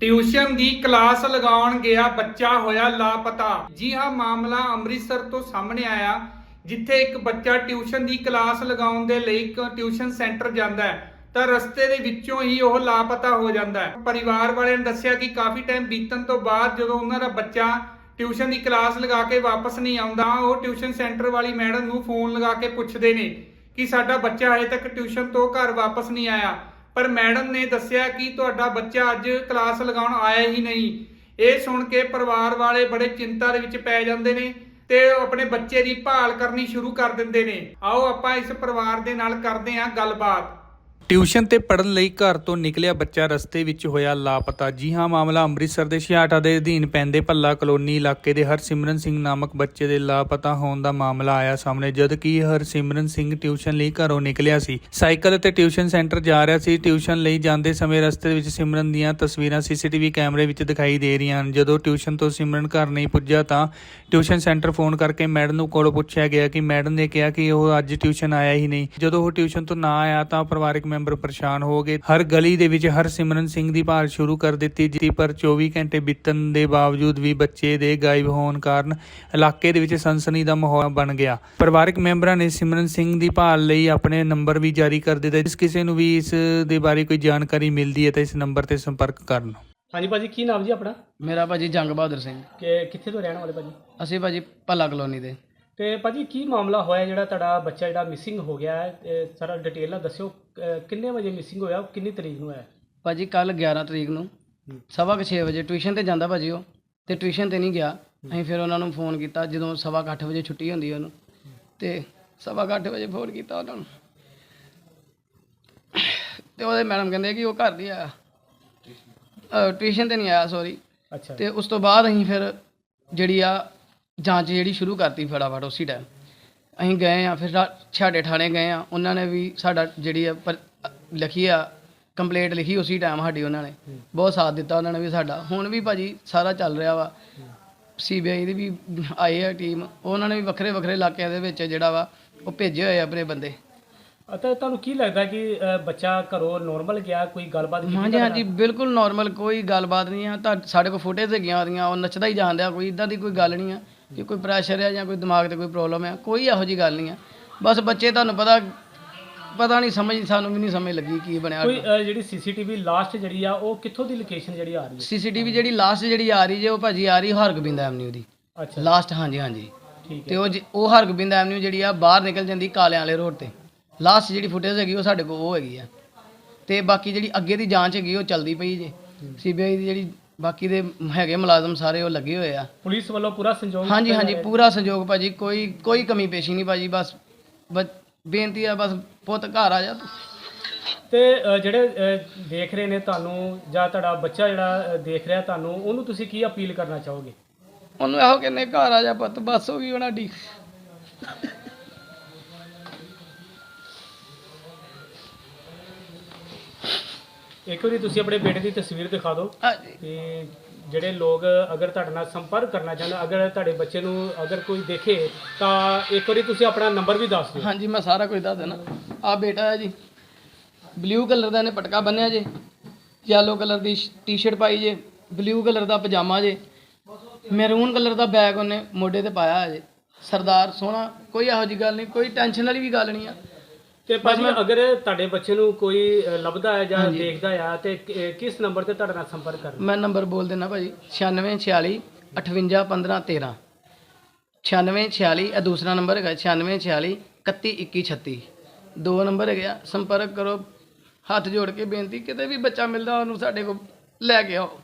Tuition ਦੀ class ਲਗਾਉਣ ਗਿਆ, ਬੱਚਾ ਹੋਇਆ ਲਾਪਤਾ। ਜੀ ਹਾਂ, ਮਾਮਲਾ ਅੰਮ੍ਰਿਤਸਰ ਤੋਂ ਸਾਹਮਣੇ ਆਇਆ, ਜਿੱਥੇ ਇੱਕ ਬੱਚਾ ਟਿਊਸ਼ਨ ਦੀ ਕਲਾਸ ਲਗਾਉਣ ਦੇ ਲਈ ਇੱਕ ਟਿਊਸ਼ਨ ਸੈਂਟਰ ਜਾਂਦਾ ਹੈ, ਤਾਂ ਰਸਤੇ ਦੇ ਵਿੱਚੋਂ ਹੀ ਉਹ ਲਾਪਤਾ ਹੋ ਜਾਂਦਾ ਹੈ। ਪਰਿਵਾਰ ਵਾਲਿਆਂ ਨੇ ਦੱਸਿਆ ਕਿ ਕਾਫੀ ਟਾਈਮ ਬੀਤਣ ਤੋਂ ਬਾਅਦ ਜਦੋਂ ਉਹਨਾਂ ਦਾ ਬੱਚਾ ਟਿਊਸ਼ਨ ਦੀ ਕਲਾਸ ਲਗਾ ਕੇ ਵਾਪਸ ਨਹੀਂ ਆਉਂਦਾ, ਉਹ ਟਿਊਸ਼ਨ ਸੈਂਟਰ ਵਾਲੀ ਮੈਡਮ ਨੂੰ ਫੋਨ ਲਗਾ ਕੇ ਪੁੱਛਦੇ ਨੇ ਕਿ ਸਾਡਾ ਬੱਚਾ ਹਜੇ ਤੱਕ ਟਿਊਸ਼ਨ ਤੋਂ ਘਰ ਵਾਪਸ ਨਹੀਂ ਆਇਆ। ਪਰ ਮੈਡਮ ਨੇ ਦੱਸਿਆ ਕਿ ਤੁਹਾਡਾ ਬੱਚਾ ਅੱਜ ਕਲਾਸ ਲਗਾਉਣ ਆਇਆ ਹੀ ਨਹੀਂ। ਇਹ ਸੁਣ ਕੇ ਪਰਿਵਾਰ ਵਾਲੇ ਬੜੇ ਚਿੰਤਾ ਦੇ ਵਿੱਚ ਪੈ ਜਾਂਦੇ ਨੇ ਤੇ ਆਪਣੇ ਬੱਚੇ ਦੀ ਭਾਲ ਕਰਨੀ ਸ਼ੁਰੂ ਕਰ ਦਿੰਦੇ ਨੇ। ਆਓ ਆਪਾਂ ਇਸ ਪਰਿਵਾਰ ਦੇ ਨਾਲ ਕਰਦੇ ਹਾਂ ਗੱਲਬਾਤ। ਟਿਊਸ਼ਨ ਤੇ ਪੜਨ ਲਈ ਘਰ ਤੋਂ ਨਿਕਲਿਆ ਬੱਚਾ ਰਸਤੇ ਵਿੱਚ ਹੋਇਆ ਲਾਪਤਾ। ਜੀ ਹਾਂ, ਮਾਮਲਾ ਅੰਮ੍ਰਿਤਸਰ ਦੇ ਛਿਆਟਾ ਦੇ ਅਧੀਨ ਪੈਂਦੇ ਭੱਲਾ ਕਲੋਨੀ ਇਲਾਕੇ ਦੇ ਹਰਸਿਮਰਨ ਸਿੰਘ ਨਾਮਕ ਬੱਚੇ ਦੇ ਲਾਪਤਾ ਹੋਣ ਦਾ ਮਾਮਲਾ ਆਇਆ ਸਾਹਮਣੇ, ਜਦ ਕਿ ਹਰਸਿਮਰਨ ਸਿੰਘ ਟਿਊਸ਼ਨ ਲਈ ਘਰੋਂ ਨਿਕਲਿਆ ਸੀ। ਸਾਈਕਲ ਤੇ ਟਿਊਸ਼ਨ ਸੈਂਟਰ ਜਾ ਰਿਹਾ ਸੀ। ਟਿਊਸ਼ਨ ਲਈ ਜਾਂਦੇ ਸਮੇਂ ਰਸਤੇ ਵਿੱਚ ਸਿਮਰਨ ਦੀਆਂ ਤਸਵੀਰਾਂ ਸੀਸੀਟੀਵੀ ਕੈਮਰੇ ਵਿੱਚ ਦਿਖਾਈ ਦੇ ਰਹੀਆਂ ਹਨ। ਜਦੋਂ ਟਿਊਸ਼ਨ ਤੋਂ ਸਿਮਰਨ ਘਰ ਨਹੀਂ ਪੁੱਜਾ ਤਾਂ ਟਿਊਸ਼ਨ ਸੈਂਟਰ ਫੋਨ ਕਰਕੇ ਮੈਡਮ ਨੂੰ ਕੋਲ ਪੁੱਛਿਆ ਗਿਆ ਕਿ ਮੈਡਮ ਨੇ ਕਿਹਾ ਕਿ ਉਹ ਅੱਜ ਟਿਊਸ਼ਨ ਆਇਆ ਹੀ ਨਹੀਂ। ਜਦੋਂ ਉਹ ਟਿਊਸ਼ਨ ਤੋਂ ਨਾ ਆਇਆ ਤਾਂ ਪਰਿਵਾਰਕ ਮੈਂਬਰ ਪਰੇਸ਼ਾਨ ਹੋ ਗਏ। ਹਰ ਗਲੀ ਦੇ ਵਿੱਚ ਹਰਸਿਮਰਨ ਸਿੰਘ ਦੀ ਭਾਲ ਸ਼ੁਰੂ ਕਰ ਦਿੱਤੀ ਜੀ ਪਰ 24 ਘੰਟੇ ਬੀਤਣ ਦੇ ਬਾਵਜੂਦ ਵੀ ਬੱਚੇ ਦੇ ਗਾਇਬ ਹੋਣ ਕਾਰਨ ਇਲਾਕੇ ਦੇ ਵਿੱਚ ਸਨਸਨੀ ਦਾ ਮਾਹੌਲ ਬਣ ਗਿਆ। ਪਰਿਵਾਰਕ ਮੈਂਬਰਾਂ ਨੇ ਸਿਮਰਨ ਸਿੰਘ ਦੀ ਭਾਲ ਲਈ ਆਪਣੇ ਨੰਬਰ ਵੀ ਜਾਰੀ ਕਰ ਦਿੱਤੇ ਜਿਸ ਕਿਸੇ ਨੂੰ ਵੀ ਇਸ ਦੇ ਬਾਰੇ ਕੋਈ ਜਾਣਕਾਰੀ ਮਿਲਦੀ ਹੈ ਤਾਂ ਇਸ ਨੰਬਰ ਤੇ ਸੰਪਰਕ ਕਰਨ। ਹਾਂਜੀ ਭਾਜੀ ਕੀ ਨਾਮ ਜੀ ਆਪਣਾ? ਮੇਰਾ ਭਾਜੀ ਜੰਗ ਬਹਾਦਰ ਸਿੰਘ। ਕਿ ਕਿੱਥੇ ਤੋਂ ਰਹਿਣ ਵਾਲੇ ਭਾਜੀ? ਅਸੀਂ ਭਾਜੀ ਭੱਲਾ ਕਲੋਨੀ ਦੇ। ਤੇ ਭਾਜੀ ਕੀ ਮਾਮਲਾ ਹੋਇਆ ਜਿਹੜਾ ਤੁਹਾਡਾ ਬੱਚਾ ਜਿਹੜਾ ਮਿਸਿੰਗ ਹੋ ਗਿਆ ਹੈ? ਇਹ ਸਾਰਾ ਡਿਟੇਲ ਨਾਲ ਦੱਸਿਓ ਅਹ ਕਿੰਨੇ ਵਜੇ ਮਿਸਿੰਗ ਹੋਇਆ ਕਿੰਨੀ ਤਰੀਕ ਨੂੰ ਹੋਇਆ? ਭਾਜੀ ਕੱਲ 11 ਤਰੀਕ ਨੂੰ। ਸਵਾ ਕੁ ਛੇ ਵਜੇ ਟਿਊਸ਼ਨ ਤੇ ਜਾਂਦਾ ਭਾਜੀ ਉਹ ਤੇ ਟਿਊਸ਼ਨ ਤੇ ਨਹੀਂ ਗਿਆ। ਅਸੀਂ ਫਿਰ ਉਹਨਾਂ ਨੂੰ ਫੋਨ ਕੀਤਾ ਜਦੋਂ ਸਵਾ ਕੁ ਅੱਠ ਵਜੇ ਛੁੱਟੀ ਹੁੰਦੀ ਉਹਨੂੰ। ਤੇ ਸਵਾ ਕੁ ਅੱਠ ਵਜੇ ਫੋਨ ਕੀਤਾ ਉਹਨਾਂ ਨੂੰ। ਤੇ ਉਹਦੇ ਮੈਡਮ ਕਹਿੰਦੇ ਕਿ ਉਹ ਘਰ ਨਹੀਂ ਆਇਆ। ਟਿਊਸ਼ਨ ਤੇ ਨਹੀਂ ਆਇਆ ਸੌਰੀ ਅੱਛਾ। ਤੇ ਉਸ ਤੋਂ ਬਾਅਦ ਅਸੀਂ ਫਿਰ ਜਿਹੜੀ ਆ ਜਾਂਚ ਜਿਹੜੀ ਸ਼ੁਰੂ ਕਰਤੀ ਫਟਾਫਟ ਉਸੇ ਟਾਈਮ ਅਸੀਂ ਗਏ ਆ ਫਿਰ ਰਾ- ਛਾੜੇ ਥਾਣੇ ਗਏ ਆ। ਉਹਨਾਂ ਨੇ ਵੀ ਸਾਡਾ ਜਿਹੜੀ ਆ ਪਰ- ਲਿਖੀ ਆ ਕੰਪਲੇਂਟ ਲਿਖੀ ਉਸੇ ਟਾਈਮ ਸਾਡੀ ਉਹਨਾਂ ਨੇ। ਬਹੁਤ ਸਾਥ ਦਿੱਤਾ ਉਹਨਾਂ ਨੇ ਵੀ ਸਾਡਾ। ਹੁਣ ਵੀ ਭਾਜੀ ਸਾਰਾ ਚੱਲ ਰਿਹਾ ਵਾ। ਸੀਬੀਆਈ ਦੀ ਵੀ ਆਈ ਆ ਟੀਮ ਉਹਨਾਂ ਨੇ ਵੀ ਵੱਖਰੇ ਵੱਖਰੇ ਇਲਾਕਿਆਂ ਦੇ ਵਿੱਚ ਜਿਹੜਾ ਵਾ ਉਹ ਭੇਜੇ ਹੋਏ ਆ ਆਪਣੇ ਬੰਦੇ। ਅਤੇ ਤੁਹਾਨੂੰ ਕੀ ਲੱਗਦਾ ਕਿ ਬੱਚਾ ਘਰੋਂ ਨੋਰਮਲ ਗਿਆ ਕੋਈ ਗੱਲਬਾਤ ਕੀਤੀ ਹਾਂਜੀ ਹਾਂਜੀ ਬਿਲਕੁਲ ਨਾਰਮਲ ਕੋਈ ਗੱਲਬਾਤ ਨਹੀਂ ਆ। ਤਾਂ ਸਾਡੇ ਕੋਲ ਫੁਟੇਜ ਹੈਗੀਆਂ ਉਹਦੀਆਂ ਉਹ ਨੱਚਦਾ ਹੀ ਜਾਂਦਿਆ ਕੋਈ ਇਦਾਂ ਦੀ ਕੋਈ ਗੱਲ ਨਹੀਂ ਆ। ਕਿ ਕੋਈ ਪ੍ਰੈਸ਼ਰ ਹੈ ਜਾਂ ਕੋਈ ਦਿਮਾਗ ਤੇ ਕੋਈ ਪ੍ਰੋਬਲਮ ਹੈ ਕੋਈ ਇਹੋ ਜੀ ਗੱਲ ਨਹੀਂ ਆ। ਬਸ ਬੱਚੇ ਤੁਹਾਨੂੰ ਪਤਾ ਪਤਾ ਨਹੀਂ ਸਮਝ ਸਾਨੂੰ ਵੀ ਨਹੀਂ ਸਮਝ ਲੱਗੀ ਕੀ ਬਣਿਆ। ਕੋਈ ਜਿਹੜੀ ਸੀਸੀਟੀਵੀ ਲਾਸਟ ਜਿਹੜੀ ਆ ਉਹ ਕਿੱਥੋਂ ਦੀ ਲੋਕੇਸ਼ਨ ਜਿਹੜੀ ਆ ਰਹੀ ਸੀਸੀਟੀਵੀ ਜਿਹੜੀ ਲਾਸਟ ਜਿਹੜੀ ਆ ਰਹੀ ਜੇ ਉਹ ਭਾਜੀ ਆ ਰਹੀ ਹਰਗੋਬਿੰਦ ਐਵਨਿਊ ਦੀ। ਹੈ ਅੱਛਾ। ਲਾਸਟ ਹਾਂਜੀ ਹਾਂਜੀ। ਠੀਕ ਤੇ ਹੈ ਉਹ ਜ- ਉਹ ਹਰਗੋਬਿੰਦ ਐਵਨਿਊ ਜਿਹੜੀ ਆ ਬਾਹਰ ਨਿਕਲ ਜਾਂਦੀ ਕਾਲਿਆਂ ਵਾਲੇ ਰੋਡ ਤੇ। ਲਾਸਟ ਜਿਹੜੀ ਫੁਟੇਜ ਹੈਗੀ ਉਹ ਸਾਡੇ ਕੋਲ ਉਹ ਹੈਗੀ ਆ। ਤੇ ਬਾਕੀ ਜਿਹੜੀ ਅੱਗੇ ਦੀ ਜਾਂਚ ਹੈਗੀ ਉਹ ਚੱਲਦੀ ਪਈ ਜੇ। ਸੀਬੀਆਈ ਦੀ ਜਿਹੜੀ ਬਾਕੀ ਦੇ ਹੈਗੇ ਮੁਲਾਜ਼ਮ ਸਾਰੇ ਉਹ ਲੱਗੇ ਹੋਏ ਆ। ਪੁਲਿਸ ਵੱਲੋਂ ਪੂਰਾ ਸੰਯੋਗ ਹਾਂਜੀ ਹਾਂਜੀ ਪੂਰਾ ਸਹਿਯੋਗ ਭਾਜੀ ਕੋਈ ਕੋਈ ਕਮੀ ਪੇਸ਼ੀ ਨਹੀਂ ਭਾਜੀ ਬਸ ਬਸ ਬੇਨਤੀ ਆ ਬਸ ਪੁੱਤ ਘਰ ਆ ਜਾ ਤੂੰ। ਜਿਹੜੇ ਦੇਖ ਰਹੇ ਨੇ ਤੁਹਾਨੂੰ ਜਾਂ ਤੁਹਾਡਾ ਬੱਚਾ ਜਿਹੜਾ ਦੇਖ ਰਿਹਾ ਤੁਹਾਨੂੰ ਉਹਨੂੰ ਤੁਸੀਂ ਕੀ ਅਪੀਲ ਕਰਨਾ ਚਾਹੋਗੇ? ਉਹਨੂੰ ਇਹੋ ਕਹਿੰਦੇ ਘਰ ਆ ਜਾ ਪੁੱਤ ਬਸ ਹੋ ਗਈ ਉਹਨਾਂ ਦੀ ਇੱਕ ਵਾਰੀ ਤੁਸੀਂ ਆਪਣੇ ਬੇਟੇ ਦੀ ਤਸਵੀਰ ਦਿਖਾ ਦਿਓ। ਹਾਂਜੀ। ਤੇ ਜਿਹੜੇ ਲੋਕ ਅਗਰ ਤੁਹਾਡੇ ਨਾਲ ਸੰਪਰਕ ਕਰਨਾ ਚਾਹੁੰਦੇ ਅਗਰ ਤੁਹਾਡੇ ਬੱਚੇ ਨੂੰ ਅਗਰ ਕੋਈ ਦੇਖੇ ਤਾਂ ਇੱਕ ਵਾਰੀ ਤੁਸੀਂ ਆਪਣਾ ਨੰਬਰ ਵੀ ਦੱਸ ਦਿਓ। ਹਾਂਜੀ ਮੈਂ ਸਾਰਾ ਕੁਝ ਦੱਸ ਦੇਣਾ ਆ ਬੇਟਾ ਹੈ ਜੀ। ਬਲੂ ਕਲਰ ਦਾ ਇਹਨੇ ਪਟਕਾ ਬੰਨਿਆ ਜੇ। ਯੈਲੋ ਕਲਰ ਦੀ ਟੀ-ਸ਼ਰਟ ਪਾਈ ਜੇ। ਬਲੂ ਕਲਰ ਦਾ ਪਜਾਮਾ ਜੇ। ਮੈਰੂਨ ਕਲਰ ਦਾ ਬੈਗ ਉਹਨੇ ਮੋਢੇ ਤੇ ਪਾਇਆ ਹੈ ਜੇ। ਸਰਦਾਰ ਸੋਹਣਾ। ਕੋਈ ਇਹੋ ਜੀ ਗੱਲ ਨਹੀਂ। ਕੋਈ ਟੈਨਸ਼ਨ ਵਾਲੀ ਵੀ ਗੱਲ ਨਹੀਂ ਆ। ਤੇ ਭਾਜੀ ਅਗਰ ਤੁਹਾਡੇ ਬੱਚੇ ਨੂੰ ਕੋਈ ਲੱਭਦਾ ਹੈ ਜਾਂ ਦੇਖਦਾ ਹੈ ਤੇ ਕਿ- ਕਿਸ ਨੰਬਰ ਤੇ ਤੁਹਾਡੇ ਨਾਲ ਸੰਪਰਕ ਕਰਨਾ? ਮੈਂ ਨੰਬਰ ਬੋਲ ਦਿੰਦਾ ਭਾਜੀ। 9646 58 15 13 9646 ਇਹ ਦੂਸਰਾ ਨੰਬਰ ਹੈਗਾ। 9646 31 21 36 ਦੋ ਨੰਬਰ ਹੈਗੇ ਆ। ਸੰਪਰਕ ਕਰੋ। ਹੱਥ ਜੋੜ ਕੇ ਬੇਨਤੀ ਕਿਤੇ ਵੀ ਬੱਚਾ ਮਿਲਦਾ ਉਹਨੂੰ ਸਾਡੇ ਕੋਲ ਲੈ ਕੇ ਆਓ।